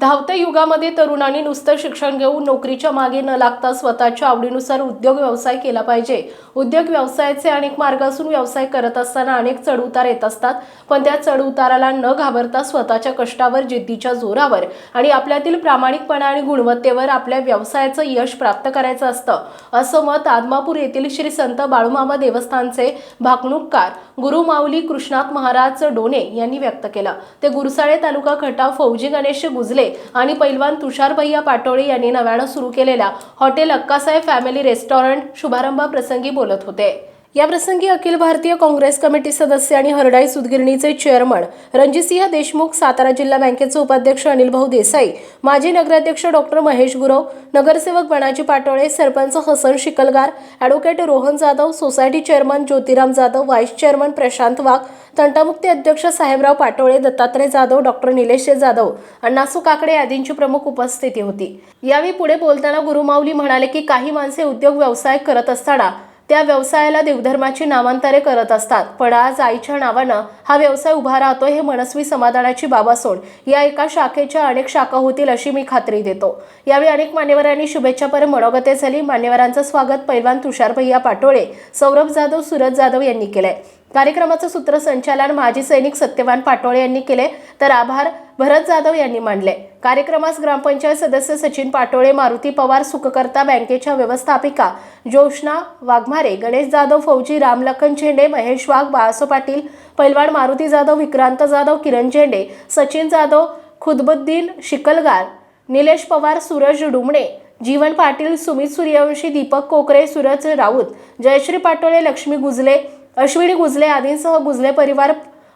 धावत्या युगामध्ये तरुणांनी नुसतं शिक्षण घेऊन नोकरीच्या मागे न लागता स्वतःच्या आवडीनुसार उद्योग व्यवसाय केला पाहिजे. उद्योग व्यवसायाचे अनेक मार्ग असून व्यवसाय करत असताना अनेक चढउतार येत असतात. पण त्या चढउताराला न घाबरता स्वतःच्या कष्टावर जिद्दीच्या जोरावर आणि आपल्यातील प्रामाणिकपणा आणि गुणवत्तेवर आपल्या व्यवसायाचं यश प्राप्त करायचं असतं. असं मत आदमापूर येथील श्री संत बाळूमामा देवस्थानचे भाकणूककार गुरुमाऊली कृष्णात महाराज डोने यांनी व्यक्त केलं. ते गुरसाळे तालुका खटाव फौजी गणेश गुजले आणि पैलवान तुषार भैया पाटोळे यांनी नव्यानं सुरू केलेल्या हॉटेल अक्कासाहेब फॅमिली रेस्टॉरंट शुभारंभाप्रसंगी बोलत होते. याप्रसंगी अखिल भारतीय काँग्रेस कमिटी सदस्य आणि हरडाई सुदगिरणीचे चेअरमन रणजितसिंह देशमुख सातारा जिल्हा बँकेचे उपाध्यक्ष अनिल भाऊ देसाई माजी नगराध्यक्ष डॉक्टर महेश गुरव नगरसेवक Banaji Patole sarpanch Hasan Shikalgar advocate Rohan Jadhav society chairman Jyotiram Jadhav vice chairman Prashant Wagh तंटामुक्ती अध्यक्ष साहेबराव पाटोळे दत्तात्रय जाधव डॉक्टर निलेश जाधव अण्णासू काकडे आदींची प्रमुख उपस्थिती होती. यावेळी पुढे बोलताना गुरुमाऊली म्हणाले की काही माणसे उद्योग व्यवसाय करत असताना त्या व्यवसायाला देवधर्माची नामांतरे करत असतात. पण आज आईच्या नावानं हा व्यवसाय उभा राहतो हे मनस्वी समाधानाची बाब असून या एका शाखेच्या अनेक शाखा होतील अशी मी खात्री देतो. यावेळी अनेक मान्यवरांनी शुभेच्छापर मनोगते झाली. मान्यवरांचं स्वागत पैलवान तुषार भैया पाटोळे सौरभ जाधव सुरज जाधव यांनी केलंय. कार्यक्रमाचं सूत्रसंचालन माजी सैनिक सत्यवान पाटोळे यांनी केले तर आभार. भरत जाधव यांनी मांडले. कार्यक्रमास ग्रामपंचायत सदस्य सचिन पाटोळे मारुती पवार सुखकर्ता बँकेच्या व्यवस्थापिका ज्योष्णा वाघमारे गणेश जाधव फौजी रामलखन झेंडे महेश वाघ बाळासो पाटील पैलवान मारुती जाधव विक्रांत जाधव किरण झेंडे सचिन जाधव खुदबुद्दीन शिकलगार निलेश पवार सूरज डुमणे जीवन पाटील सुमित सूर्यवंशी दीपक कोकरे सूरज राऊत जयश्री पाटोळे लक्ष्मी गुजले अश्विनी गुजले आदींसह गुजले परिवार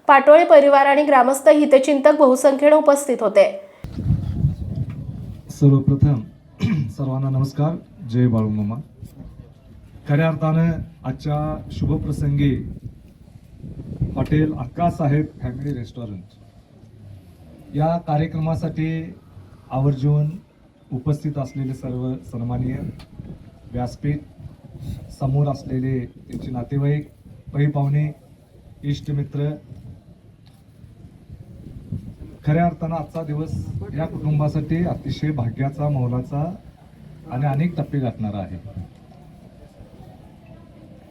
पाटोळे परिवार आणि ग्रामस्थ हितचिंतक बहुसंख्येने उपस्थित होते. सर्वप्रथम सर्वांना नमस्कार. जय बाळूमामा खऱ्या अर्थानं आजच्या शुभप्रसंगी हॉटेल अक्कासाहेब फॅमिली रेस्टॉरंट या कार्यक्रमासाठी आवर्जून उपस्थित असलेले सर्व सन्माननीय व्यासपीठ समोर असलेले त्यांचे नातेवाईक पै पाहुणे इष्टमित्र खऱ्या अर्थानं आजचा दिवस या कुटुंबासाठी अतिशय भाग्याचा मोलाचा आणि अनेक टप्पे गाठणारा आहे.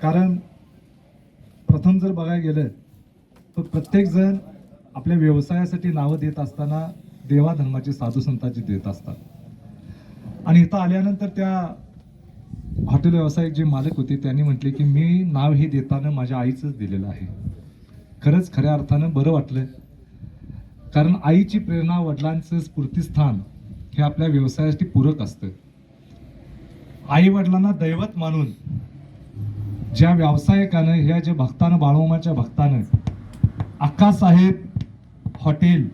कारण प्रथम जर बघायला गेलं तर प्रत्येकजण आपल्या व्यवसायासाठी नावं देत असताना देवाधर्माची साधूसंताची साधू देत असतात. आणि इथं आल्यानंतर त्या हॉटेल व्यावसायिक जे मालक होते त्यांनी म्हटले की मी नाव हे देताना माझ्या आईचंच दिलेलं आहे. खरंच खऱ्या अर्थानं बरं वाटलं. कारण आईची प्रेरणा वडिलांचं स्फूर्तीस्थान हे आपल्या व्यवसायासाठी पूरक असतं. आई वडिलांना दैवत मानून ज्या व्यावसायिकानं ह्या ज्या भक्तानं बाळोमाच्या भक्तानं अक्कासाहेब हॉटेल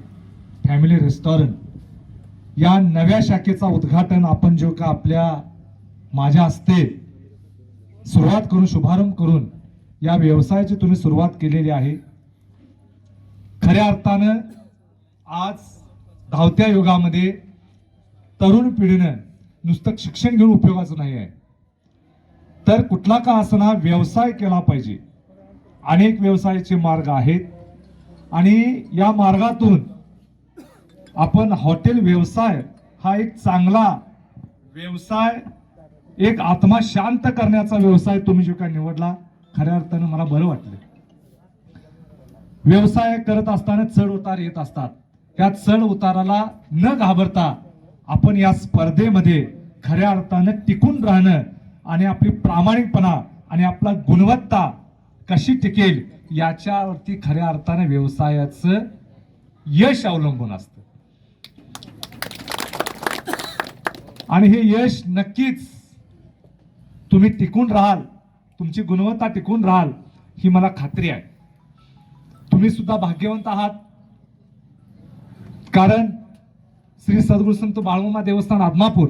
फॅमिली रेस्टॉरंट या नव्या शाखेचा उद्घाटन आपण जो का आपल्या माझ्या हस्ते सुरुवात करून शुभारंभ करून या व्यवसायाची तुम्ही सुरुवात केलेली आहे. खऱ्या अर्थानं आज धावत्या युगामध्ये तरुण पिढीनं नुसतं शिक्षण घेऊन उपयोगाचं नाही आहे. तर कुठला का असना व्यवसाय केला पाहिजे? अनेक व्यवसायाचे मार्ग आहेत. आणि या मार्गातून आपण हॉटेल व्यवसाय हा एक चांगला व्यवसाय एक आत्मा शांत करण्याचा व्यवसाय तुम्ही जो काय निवडला खऱ्या अर्थानं मला बरं वाटलं. व्यवसाय करत असताना चढ उतार येत असतात. त्या चढ उताराला न घाबरता आपण या स्पर्धेमध्ये खऱ्या अर्थानं टिकून राहणं आणि आपली प्रामाणिकपणा आणि आपला गुणवत्ता कशी टिकेल याच्यावरती खऱ्या अर्थानं व्यवसायाचं यश अवलंबून असतं. आणि हे यश नक्कीच तुम्ही टिकून राहाल तुमची गुणवत्ता टिकून राहाल ही मला खात्री आहे. तुम्ही सुद्धा भाग्यवंत आहात. कारण श्री सद्गुरु संत बाळमामा देवस्थान आदमापूर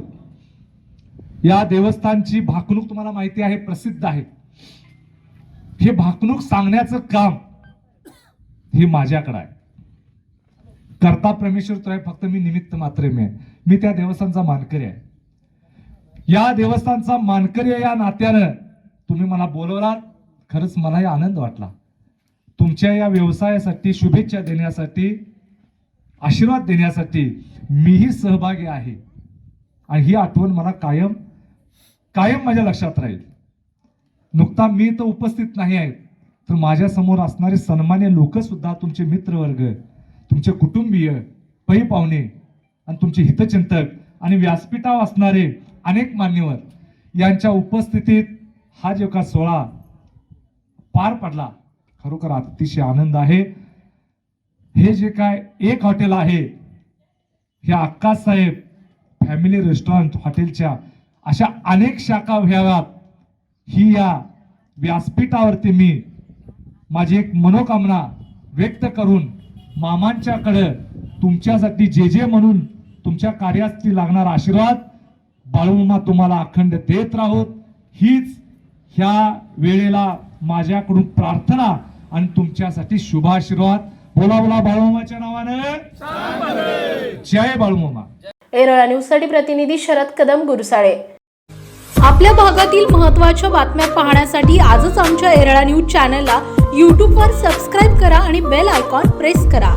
या देवस्थानची भाकणूक तुम्हाला माहिती आहे प्रसिद्ध आहे. हे भाकणूक सांगण्याचं काम हे माझ्याकडे आहे. करता परमेश्वर तो आहे फक्त मी निमित्त मात्र मी आहे. मी त्या देवस्थानचा मानकरी आहे. या देवस्थानचा मानकरी आहे या नात्यानं तुम्ही मला बोलवलात. खरंच मलाही आनंद वाटला. तुमच्या या व्यवसायासाठी शुभेच्छा देण्यासाठी आशीर्वाद देण्यासाठी मीही सहभागी आहे. आणि ही आठवण मला कायम कायम माझ्या लक्षात राहील. नुकता मी तर उपस्थित नाही आहे तर माझ्यासमोर असणारे सन्मान्य लोकसुद्धा तुमचे मित्रवर्ग तुमचे कुटुंबीय पै पाहुणे आणि तुमचे हितचिंतक आणि व्यासपीठावर असणारे अनेक मान्यवर यांच्या उपस्थितीत हा जो का सोहळा पार पडला खरोखर अतिशय आनंद आहे. हे जे काय एक हॉटेल आहे हे अक्कासाहेब फॅमिली रेस्टॉरंट हॉटेलच्या अशा अनेक शाखा व्हाव्यात ही या व्यासपीठावरती मी माझी एक मनोकामना व्यक्त करून मामांच्याकडे तुमच्यासाठी जे जे म्हणून तुमच्या कार्यासाठी लागणारा आशीर्वाद बाळूमामा तुम्हाला अखंड देत राहोत. हीच ह्या वेळेला माझ्याकडून प्रार्थना आणि तुमच्यासाठी शुभाशीर्वाद. बोला बोला बाळूमाच्या नावानं. जय बाळूमा एरळा न्यूजसाठी प्रतिनिधी शरद कदम गुरसाळे. आपल्या भागातील महत्त्वाच्या बातम्या पाहण्यासाठी आजच आमच्या एरळा न्यूज चॅनलला यूट्यूबवर सबस्क्राईब करा आणि बेल आयकॉन प्रेस करा.